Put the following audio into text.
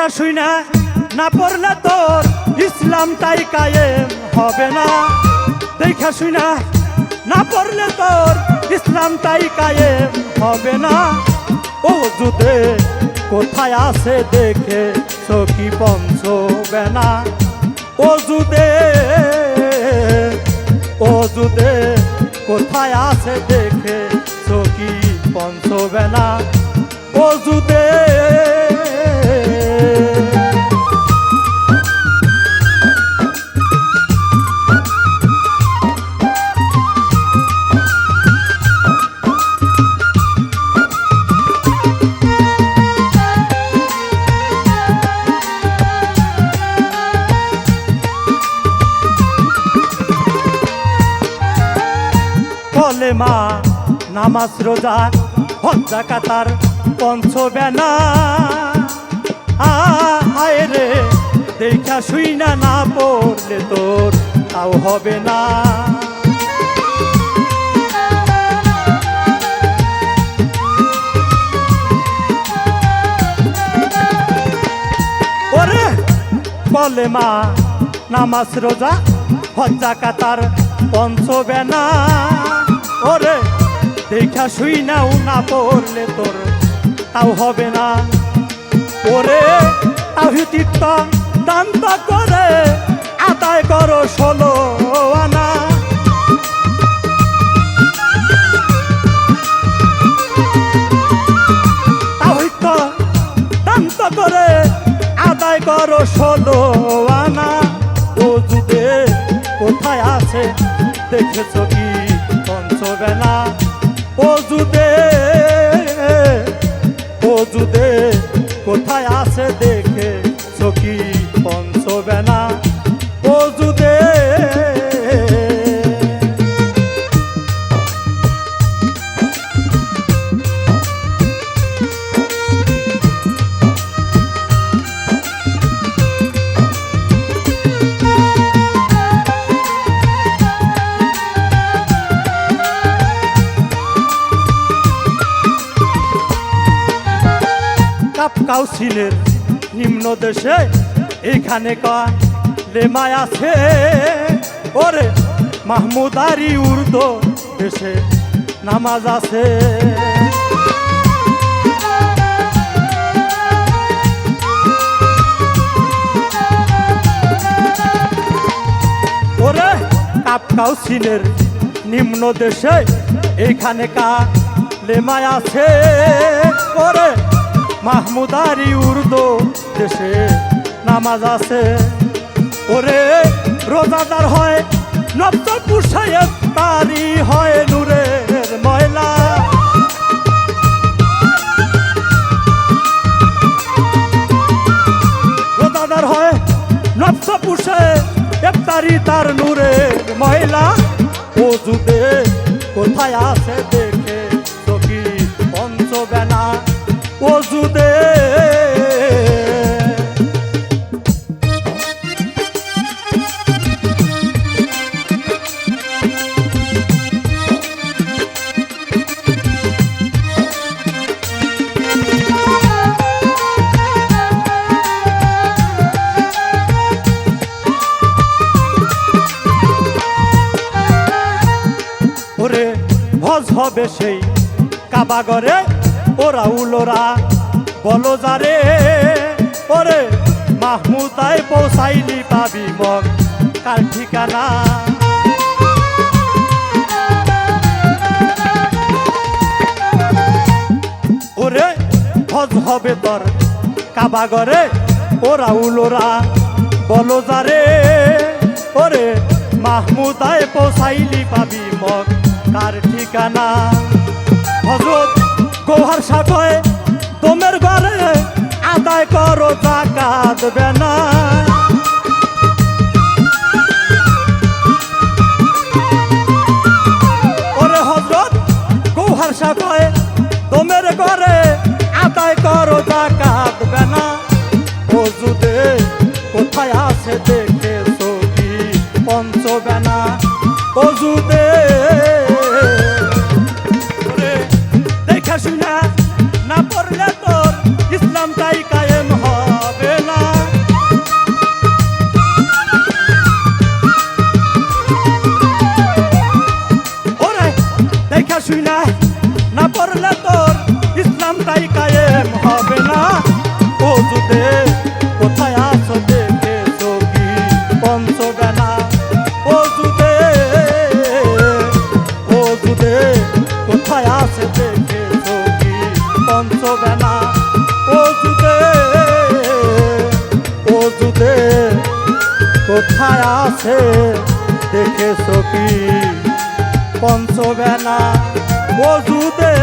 দেখা শুই না না পড়লে তোর ইসলাম তাই কায়েম হবে না। দেখা শুই না না পড়লে তোর ইসলাম তাই কায়ে হবে না। ও জুতে কোথায় আছে দেখে সখী পঞ্চ বেনা ও জুদে ও জুদে কোথায় আছে দেখে সখী পঞ্চ বেনা ও জুদে কলেমা নামাজ রোজা হজ্জা কাতার পঞ্চ বেনা। আয় রে, দেখা শুই না না পড়লে তোর তাও হবে না। ওরে কলেমা নামাজ রোজা হজ্জা কাতার পঞ্চ বেনা। ওরে, দেখা শুই না পড়লে তোর, তাও হবে না। ওরে তাহিতিত্ব দান্ত করে, আদায় করো ষোলো আনা। দান্ত করে, আদায় করো ষোলো আনা। ও যুদে কোথায় আছে, দেখেছ কি? পঞ্চবেলা ও কাউসিলের নিম্ন দেশে এখানে লেমায় আছে? ওরে মাহমুদারি উর্দু দেশে নামাজ আছে। ওরে কাপ কাউসিলের নিম্ন দেশে এইখানে কা লেমায় আছে? ওরে মাহমুদারি উর্দু দেশে নামাজ আছে। ওরে রোজাদার হয় নব্দ পুষায় তারি হয় নূরের ময়লা। রোজাদার হয় নব্দ পুষে একতারি তার নূরের ময়লা। ও যুদে কোথায় আছে দেখে। ওরে ভজ হবে সেই কাবাগরে ওরা উলোরা। বলো যারে ওরে মাহমুদায় পৌঁছাইলি পাবি মগ, কার ঠিকানা? ওরে, হজ হবে তোর কাবাগরে, ওরা উলোরা। বলো যারে ওরে মাহমুদায় পৌঁছাইলি পাবি মগ, কার ঠিকানা? হজরত গোহার সাথে আদায় করো জাকাত বেনায় ওরে হজরত গৌহার সাথে তোমের ঘরে আদায় করো জাকাত বেনা। ওজুদে কোথায় আছে দেখে সখী পঞ্চবেনা ওজুদে ইসলামটাই কায়েম হবে না। ও কোথায় আছো দেখেছ কি? পঞ্চবেনা ও যুদে ও কোথায় আছে দেখেছ কি? পঞ্চবেনা ও যুদে ও যুদে কোথায় আছে দেখেছ কি? পঞ্চবেনা মজুদে